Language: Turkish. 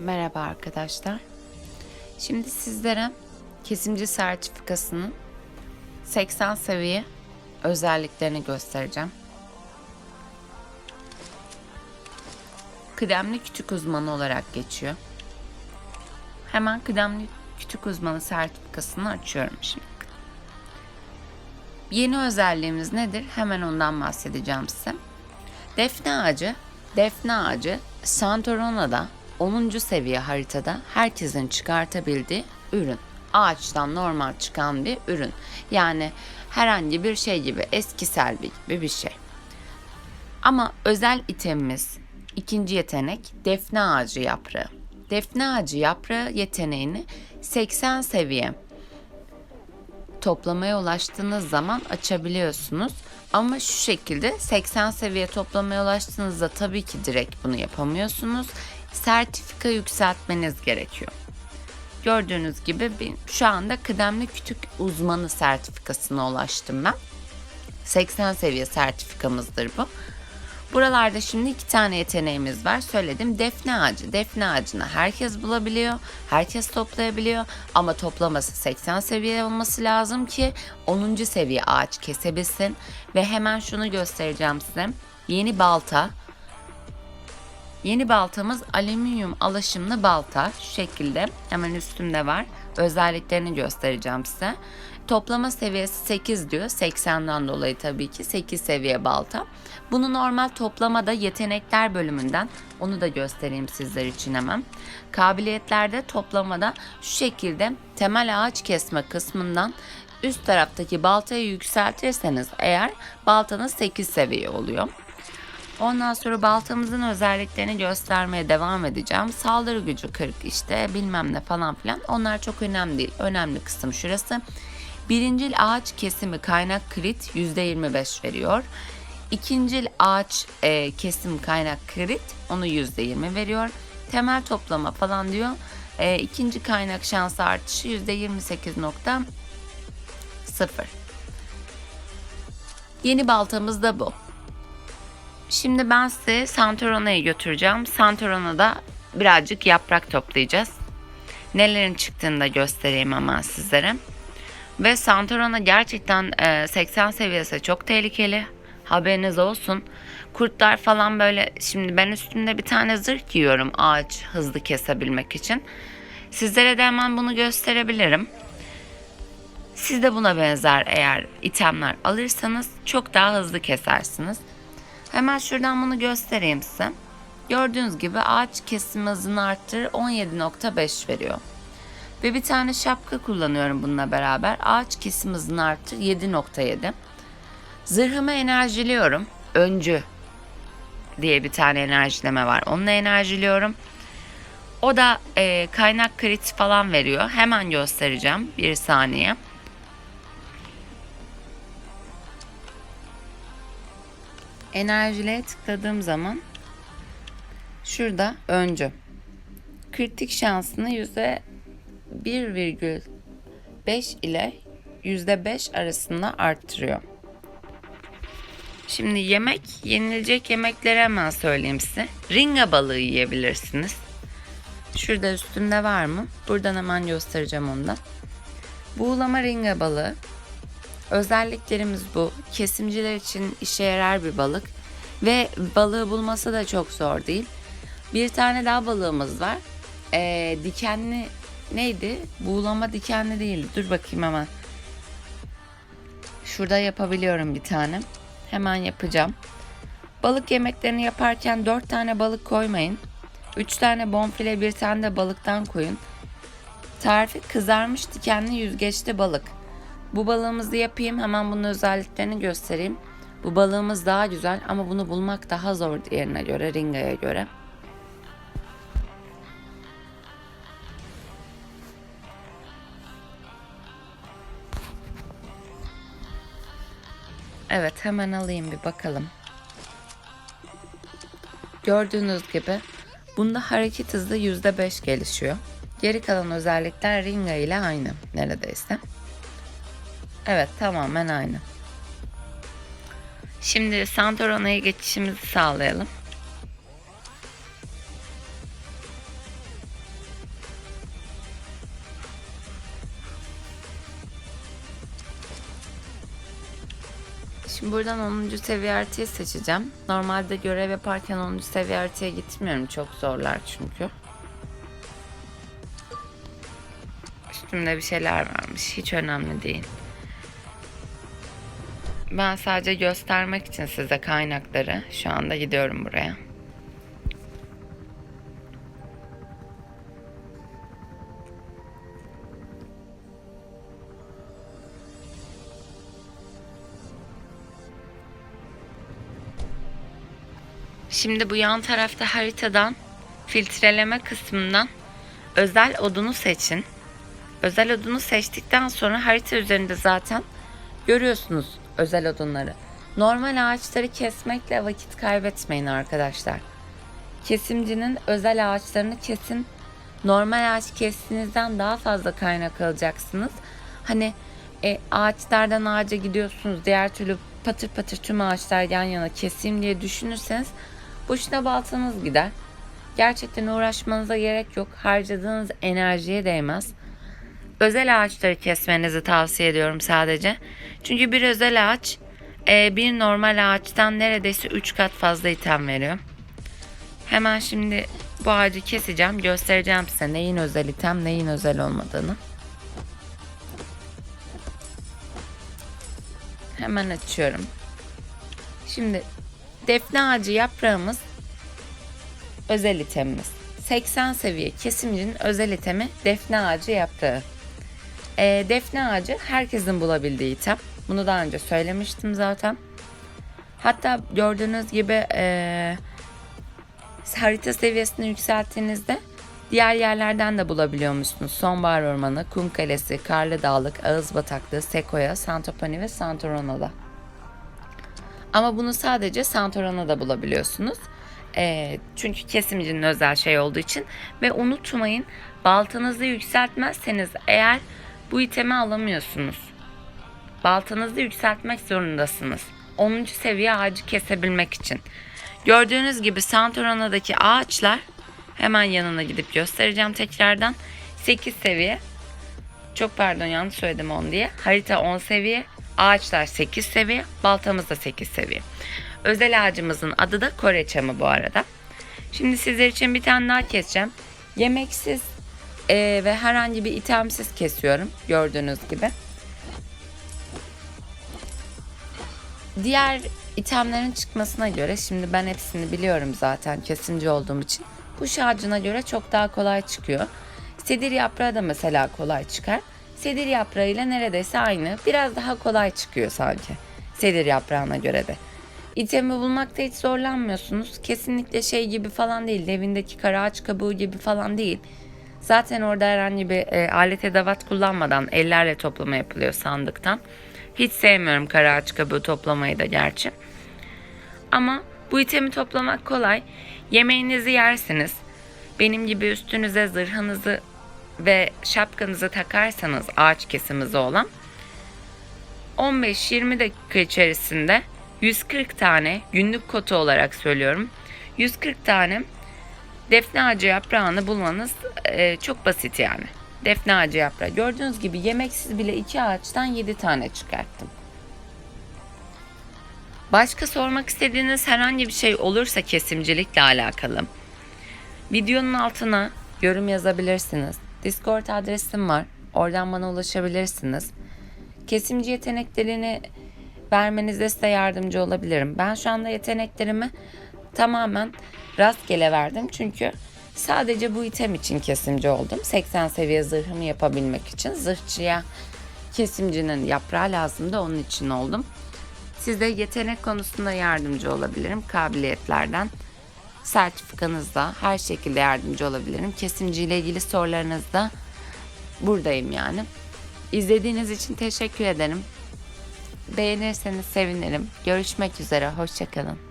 Merhaba arkadaşlar. Şimdi sizlere kesimci sertifikasının 80 seviye özelliklerini göstereceğim. Kıdemli küçük uzmanı olarak geçiyor. Hemen kıdemli küçük uzmanı sertifikasını açıyorum şimdi. Yeni özelliğimiz nedir? Hemen ondan bahsedeceğim size. Defne ağacı, defne ağacı Santorina'da 10. seviye haritada herkesin çıkartabildiği ürün. Ağaçtan normal çıkan bir ürün. Yani herhangi bir şey gibi eski selvi gibi bir şey. Ama özel itemimiz ikinci yetenek defne ağacı yaprağı. Defne ağacı yaprağı yeteneğini 80 seviye toplamaya ulaştığınız zaman açabiliyorsunuz. Ama şu şekilde 80 seviye toplamaya ulaştığınızda tabii ki direkt bunu yapamıyorsunuz. Sertifika yükseltmeniz gerekiyor. Gördüğünüz gibi şu anda kıdemli küçük uzmanı sertifikasına ulaştım ben. 80 seviye sertifikamızdır bu. Buralarda şimdi iki tane yeteneğimiz var. Söyledim defne ağacı. Defne ağacını herkes bulabiliyor. Herkes toplayabiliyor. Ama toplaması 80 seviye olması lazım ki 10. seviye ağaç kesebilsin. Ve hemen şunu göstereceğim size. Yeni balta. Yeni baltamız alüminyum alaşımlı balta. Şu şekilde hemen üstümde var. Özelliklerini göstereceğim size. Toplama seviyesi 8 diyor. 80'den dolayı tabii ki 8 seviye balta. Bunu normal toplamada yetenekler bölümünden onu da göstereyim sizler için hemen. Kabiliyetlerde toplamada şu şekilde temel ağaç kesme kısmından üst taraftaki baltayı yükseltirseniz eğer baltanız 8 seviye oluyor. Ondan sonra baltamızın özelliklerini göstermeye devam edeceğim. Saldırı gücü 40 işte bilmem ne falan filan. Onlar çok önemli değil. Önemli kısım şurası. Birincil ağaç kesimi kaynak krit %25 veriyor. İkincil ağaç e, kesim kaynak krit onu %20 veriyor. Temel toplama falan diyor. E, ikinci kaynak şansı artışı %28.0. Yeni baltamız da bu. Şimdi ben size Santorina'ya götüreceğim. Santorina'da birazcık yaprak toplayacağız. Nelerin çıktığını da göstereyim hemen sizlere. Ve Santorina gerçekten e, 80 seviyesi çok tehlikeli. Haberiniz olsun. Kurtlar falan böyle şimdi ben üstümde bir tane zırh giyiyorum ağaç hızlı kesebilmek için. Sizlere de hemen bunu gösterebilirim. Siz de buna benzer eğer itemler alırsanız çok daha hızlı kesersiniz. Hemen şuradan bunu göstereyim size. Gördüğünüz gibi ağaç kesim hızını arttırır 17.5 veriyor. Ve bir tane şapka kullanıyorum bununla beraber. Ağaç kesim hızını arttır 7.7. Zırhımı enerjiliyorum. Öncü diye bir tane enerjileme var. Onunla enerjiliyorum. O da e, kaynak krit falan veriyor. Hemen göstereceğim. Bir saniye. Enerjileye tıkladığım zaman şurada öncü. Kritik şansını yüzde 1,5 ile %5 arasında arttırıyor. Şimdi yemek, yenilecek yemekleri hemen söyleyeyim size. Ringa balığı yiyebilirsiniz. Şurada üstünde var mı? Buradan hemen göstereceğim onu da. Buğulama ringa balığı. Özelliklerimiz bu. Kesimciler için işe yarar bir balık. Ve balığı bulması da çok zor değil. Bir tane daha balığımız var. Ee, dikenli neydi? Buğulama dikenli değil. Dur bakayım hemen. Şurada yapabiliyorum bir tane. Hemen yapacağım. Balık yemeklerini yaparken 4 tane balık koymayın. 3 tane bonfile bir tane de balıktan koyun. Tarifi kızarmış dikenli yüzgeçli balık. Bu balığımızı yapayım hemen bunun özelliklerini göstereyim. Bu balığımız daha güzel ama bunu bulmak daha zor diğerine göre, ringaya göre. Evet hemen alayım bir bakalım. Gördüğünüz gibi bunda hareket hızı %5 gelişiyor. Geri kalan özellikler Ringa ile aynı neredeyse. Evet tamamen aynı. Şimdi Santoroni'ye geçişimizi sağlayalım. Şimdi buradan 10. seviye artıyı seçeceğim. Normalde görev yaparken 10. seviye artıya gitmiyorum. Çok zorlar çünkü. Üstümde bir şeyler varmış. Hiç önemli değil. Ben sadece göstermek için size kaynakları şu anda gidiyorum buraya. Şimdi bu yan tarafta haritadan filtreleme kısmından özel odunu seçin. Özel odunu seçtikten sonra harita üzerinde zaten görüyorsunuz özel odunları. Normal ağaçları kesmekle vakit kaybetmeyin arkadaşlar. Kesimcinin özel ağaçlarını kesin. Normal ağaç kestiğinizden daha fazla kaynak alacaksınız. Hani e, ağaçlardan ağaca gidiyorsunuz. Diğer türlü patır patır tüm ağaçlar yan yana keseyim diye düşünürseniz boşuna baltanız gider. Gerçekten uğraşmanıza gerek yok. Harcadığınız enerjiye değmez. Özel ağaçları kesmenizi tavsiye ediyorum sadece. Çünkü bir özel ağaç e, bir normal ağaçtan neredeyse 3 kat fazla item veriyor. Hemen şimdi bu ağacı keseceğim. Göstereceğim size neyin özel item neyin özel olmadığını. Hemen açıyorum. Şimdi defne ağacı yaprağımız özel itemimiz. 80 seviye kesimcinin özel itemi defne ağacı yaprağı. E, defne ağacı herkesin bulabildiği item. Bunu daha önce söylemiştim zaten. Hatta gördüğünüz gibi e, harita seviyesini yükselttiğinizde diğer yerlerden de bulabiliyor musunuz? Sonbahar Ormanı, Kum Kalesi, Karlı Dağlık, Ağız Bataklığı, Sekoya, Santopani ve Santorona'da. Ama bunu sadece Santorona'da bulabiliyorsunuz. E, çünkü kesimcinin özel şey olduğu için. Ve unutmayın baltanızı yükseltmezseniz eğer bu itemi alamıyorsunuz. Baltanızı yükseltmek zorundasınız. 10. seviye ağacı kesebilmek için. Gördüğünüz gibi Santorona'daki ağaçlar hemen yanına gidip göstereceğim tekrardan. 8 seviye. Çok pardon yanlış söyledim 10 diye. Harita 10 seviye. Ağaçlar 8 seviye. Baltamız da 8 seviye. Özel ağacımızın adı da Kore bu arada. Şimdi sizler için bir tane daha keseceğim. Yemeksiz e, ve herhangi bir itemsiz kesiyorum. Gördüğünüz gibi. Diğer itemlerin çıkmasına göre şimdi ben hepsini biliyorum zaten kesimci olduğum için. Kuş ağacına göre çok daha kolay çıkıyor. Sedir yaprağı da mesela kolay çıkar. Sedir yaprağı ile neredeyse aynı. Biraz daha kolay çıkıyor sanki. Sedir yaprağına göre de. İtemi bulmakta hiç zorlanmıyorsunuz. Kesinlikle şey gibi falan değil. Devindeki kara ağaç kabuğu gibi falan değil. Zaten orada herhangi bir e, alet edevat kullanmadan ellerle toplama yapılıyor sandıktan. Hiç sevmiyorum kara ağaç kabuğu toplamayı da gerçi. Ama bu itemi toplamak kolay. Yemeğinizi yersiniz. Benim gibi üstünüze zırhınızı ve şapkanızı takarsanız ağaç kesimizi olan 15-20 dakika içerisinde 140 tane günlük kotu olarak söylüyorum. 140 tane defne ağacı yaprağını bulmanız e, çok basit yani. Defne ağacı yaprağı. Gördüğünüz gibi yemeksiz bile iki ağaçtan 7 tane çıkarttım. Başka sormak istediğiniz herhangi bir şey olursa kesimcilikle alakalı. Videonun altına yorum yazabilirsiniz. Discord adresim var. Oradan bana ulaşabilirsiniz. Kesimci yeteneklerini vermenizde size yardımcı olabilirim. Ben şu anda yeteneklerimi tamamen rastgele verdim. Çünkü sadece bu item için kesimci oldum. 80 seviye zırhımı yapabilmek için. Zırhçıya kesimcinin yaprağı lazımdı. Onun için oldum. Size yetenek konusunda yardımcı olabilirim. Kabiliyetlerden sertifikanızda her şekilde yardımcı olabilirim. Kesimci ile ilgili sorularınızda buradayım yani. İzlediğiniz için teşekkür ederim. Beğenirseniz sevinirim. Görüşmek üzere. Hoşçakalın.